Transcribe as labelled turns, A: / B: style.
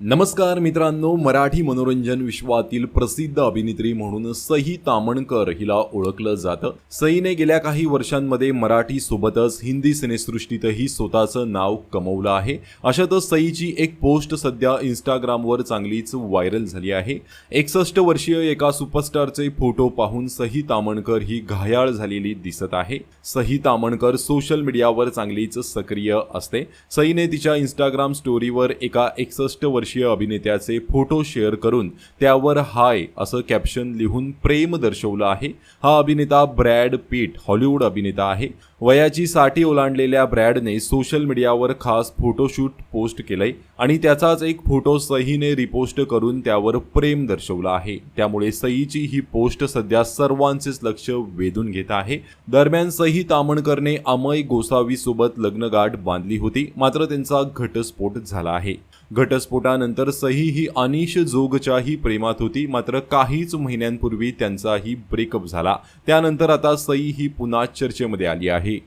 A: नमस्कार मित्रांनो मराठी मनोरंजन विश्वातील प्रसिद्ध अभिनेत्री म्हणून सई तामणकर हिला ओळखलं जातं. सईने गेल्या काही वर्षांमध्ये मराठी सोबतच हिंदी सिनेसृष्टीतही स्वतःचं नाव कमवलं आहे. अशातच सईची एक पोस्ट सध्या इंस्टाग्रामवर चांगलीच व्हायरल झाली आहे. एकसष्ट वर्षीय एका सुपरस्टारचे फोटो पाहून सई तामणकर ही घायाळ झालेली दिसत आहे. सही तामणकर सोशल मीडियावर चांगलीच सक्रिय असते. सईने तिच्या इंस्टाग्राम स्टोरीवर एका एकसष्ट वर्षीय अभिनेत्याचे फोटो शेअर करून त्यावर हाय असं कॅप्शन लिहून प्रेम दर्शवलं आहे. हा अभिनेता ब्रॅड पीट हॉलिवूड अभिनेता आहे. वयाची साठी ओलांडलेल्या ब्रॅडने सोशल मीडियावर खास फोटोशूट पोस्ट केलंय आणि त्याचाच एक फोटो सहीने रिपोस्ट करून त्यावर प्रेम दर्शवलं आहे. त्यामुळे सईची ही पोस्ट सध्या सर्वांचेच लक्ष वेधून घेत आहे. दरम्यान सई तामणकरने अमय गोसावी सोबत लग्नगाठ बांधली होती. मात्र त्यांचा घटस्फोट झाला आहे. घटस्फोटानंतर सही ही अनिश जोगच्याही प्रेमात होती. मात्र काहीच महिन्यांपूर्वी त्यांचाही ब्रेकअप झाला. त्यानंतर आता सई ही पुन्हा चर्चेमध्ये आली आहे.